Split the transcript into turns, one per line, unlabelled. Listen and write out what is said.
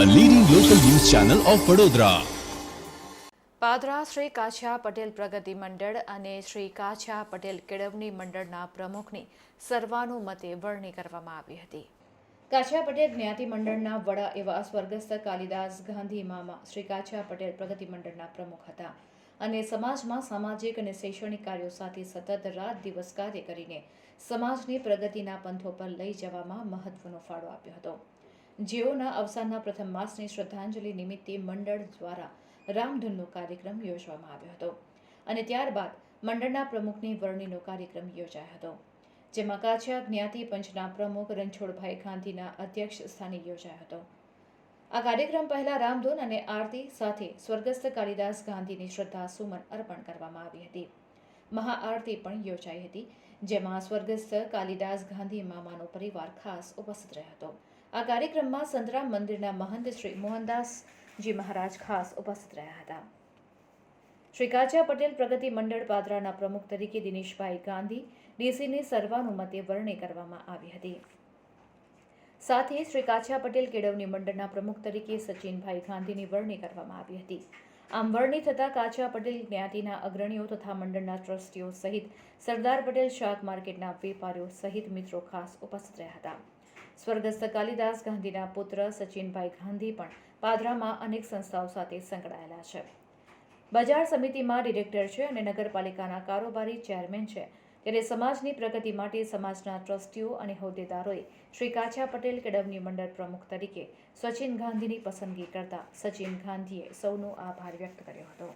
Channel of Vadodara
Padra Shri Kachha Patel Pragati Mandal અને શ્રી કાછા પટેલ કેળવણી મંડળના પ્રમુખની સર્વાનુમતે વરણી કરવામાં આવી હતી. કાછા પટેલ જ્ઞાતિ મંડળના વડા એવા સ્વર્ગસ્થ કાલિદાસ ગાંધી મામા શ્રી કાછા પટેલ પ્રગતિ મંડળના પ્રમુખ હતા અને સમાજમાં સામાજિક અને શૈક્ષણિક કાર્યો સાથે સતત રાત દિવસ કાર્ય કરીને સમાજની પ્રગતિના પંથો પર લઈ જવામાં મહત્વનો ફાળો આપ્યો હતો. જેઓના અવસાનના પ્રથમ માસની શ્રદ્ધાંજલિ નિમિત્તે મંડળ દ્વારા રામધૂનનો કાર્યક્રમ યોજવામાં આવ્યો હતો. અને ત્યારબાદ મંડળના પ્રમુખની વરણીનો કાર્યક્રમ યોજાયો હતો. જેમાં કાછા જ્ઞાતિ પંચના પ્રમુખ રણછોડભાઈ ગાંધીના અધ્યક્ષ સ્થાને યોજાયો હતો. આ કાર્યક્રમ પહેલા રામધૂન અને આરતી સાથે સ્વર્ગસ્થ કાલિદાસ ગાંધીની શ્રદ્ધા સુમન અર્પણ કરવામાં આવી હતી. મહાઆરતી પણ યોજાઈ હતી, જેમાં સ્વર્ગસ્થ કાલિદાસ ગાંધી મામાનો પરિવાર ખાસ ઉપસ્થિત રહ્યો હતો. આ કાર્યક્રમમાં સંતરામ મંદિરના મહંત શ્રી મોહનદાસજી મહારાજ ખાસ ઉપસ્થિત રહ્યા હતા. શ્રી કાચા પટેલ પ્રગતિ મંડળ પાદરાના પ્રમુખ તરીકે દિનેશભાઈ ગાંધી ડીસીની સર્વાનુમતે વરણી કરવામાં આવી હતી. સાથે શ્રી કાછા પટેલ કેળવણી મંડળના પ્રમુખ તરીકે સચિનભાઈ ગાંધીની વરણી કરવામાં આવી હતી. આમ વરણી થતાં કાછા પટેલ જ્ઞાતિના અગ્રણીઓ તથા મંડળના ટ્રસ્ટીઓ સહિત સરદાર પટેલ શાક માર્કેટના વેપારીઓ સહિત મિત્રો ખાસ ઉપસ્થિત રહ્યા હતા. સ્વર્ગસ્થ કાલિદાસ ગાંધીના પુત્ર સચિનભાઈ ગાંધી પણ પાદરામાં અનેક સંસ્થાઓ સાથે સંકળાયેલા છે. બજાર સમિતિમાં ડિરેક્ટર છે અને નગરપાલિકાના કારોબારી ચેરમેન છે. ત્યારે સમાજની પ્રગતિ માટે સમાજના ટ્રસ્ટીઓ અને હોદ્દેદારોએ શ્રી કાછા પટેલ કેડમની મંડળ પ્રમુખ તરીકે સચિન ગાંધીની પસંદગી કરતા સચિન ગાંધીએ સૌનો આભાર વ્યક્ત કર્યો હતો.